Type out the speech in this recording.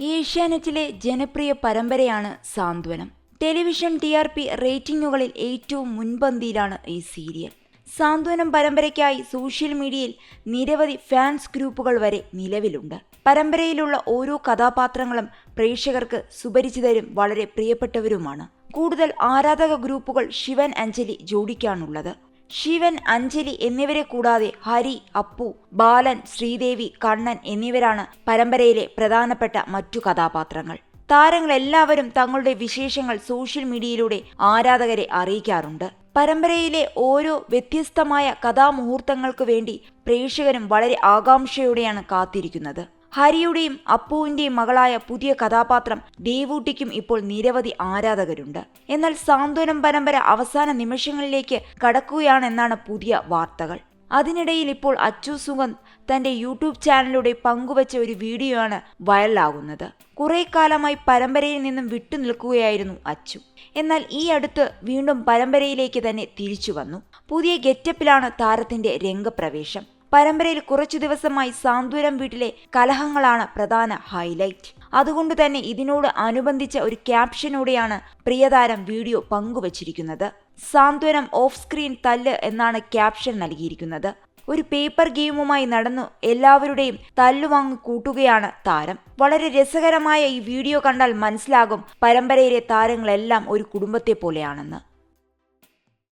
ഏഷ്യാനെറ്റിലെ ജനപ്രിയ പരമ്പരയാണ് Santhwanam. Television T R P റേറ്റിംഗുകളിൽ ഏറ്റവും മുൻപന്തിയിലാണ് ഈ സീരിയൽ. സാന്ത്വനം പരമ്പരയ്ക്കായി സോഷ്യൽ മീഡിയയിൽ നിരവധി ഫാൻസ് ഗ്രൂപ്പുകൾ വരെ നിലവിലുണ്ട്. പരമ്പരയിലുള്ള ഓരോ കഥാപാത്രങ്ങളും പ്രേക്ഷകർക്ക് സുപരിചിതരും വളരെ പ്രിയപ്പെട്ടവരുമാണ്. കൂടുതൽ ആരാധക ഗ്രൂപ്പുകൾ ശിവൻ അഞ്ജലി ജോഡിക്കാണുള്ളത്. ശിവൻ അഞ്ജലി എന്നിവരെ കൂടാതെ ഹരി അപ്പു ബാലൻ ശ്രീദേവി കണ്ണൻ എന്നിവരാണ് പരമ്പരയിലെ പ്രധാനപ്പെട്ട മറ്റു കഥാപാത്രങ്ങൾ. താരങ്ങളെല്ലാവരും തങ്ങളുടെ വിശേഷങ്ങൾ സോഷ്യൽ മീഡിയയിലൂടെ ആരാധകരെ അറിയിക്കാറുണ്ട്. പരമ്പരയിലെ ഓരോ വ്യത്യസ്തമായ കഥാമുഹൂർത്തങ്ങൾക്കു വേണ്ടി പ്രേക്ഷകരും വളരെ ആകാംക്ഷയോടെയാണ് കാത്തിരിക്കുന്നത്. ഹരിയുടെയും അപ്പുവിന്റെയും മകളായ പുതിയ കഥാപാത്രം ദേവൂട്ടിക്കും ഇപ്പോൾ നിരവധി ആരാധകരുണ്ട്. എന്നാൽ സാന്ത്വനം പരമ്പര അവസാന നിമിഷങ്ങളിലേക്ക് കടക്കുകയാണെന്നാണ് പുതിയ വാർത്തകൾ. അതിനിടയിൽ ഇപ്പോൾ അച്ചു സുഗന്ധ് തന്റെ യൂട്യൂബ് ചാനലിലൂടെ പങ്കുവച്ച ഒരു വീഡിയോ ആണ് വൈറലാകുന്നത്. കുറെ കാലമായി പരമ്പരയിൽ നിന്നും വിട്ടുനിൽക്കുകയായിരുന്നു അച്ചു. എന്നാൽ ഈ അടുത്ത് വീണ്ടും പരമ്പരയിലേക്ക് തന്നെ തിരിച്ചു വന്നു. പുതിയ ഗെറ്റപ്പിലാണ് താരത്തിന്റെ രംഗപ്രവേശം. പരമ്പരയിൽ കുറച്ചു ദിവസമായി സാന്ത്വനം വീട്ടിലെ കലഹങ്ങളാണ് പ്രധാന ഹൈലൈറ്റ് അതുകൊണ്ട് തന്നെ ഇതിനോട് അനുബന്ധിച്ച ഒരു ക്യാപ്ഷനോടെയാണ് പ്രിയതാരം വീഡിയോ പങ്കുവച്ചിരിക്കുന്നത്. സാന്ത്വനം ഓഫ് സ്ക്രീൻ തല്ല് എന്നാണ് ക്യാപ്ഷൻ നൽകിയിരിക്കുന്നത്. ഒരു പേപ്പർ ഗെയിമുമായി നടന്നു എല്ലാവരുടെയും തല്ലുവാങ്ങി കൂട്ടുകയാണ് താരം. വളരെ രസകരമായ ഈ വീഡിയോ കണ്ടാൽ മനസ്സിലാകും പരമ്പരയിലെ താരങ്ങളെല്ലാം ഒരു കുടുംബത്തെ പോലെയാണെന്ന്.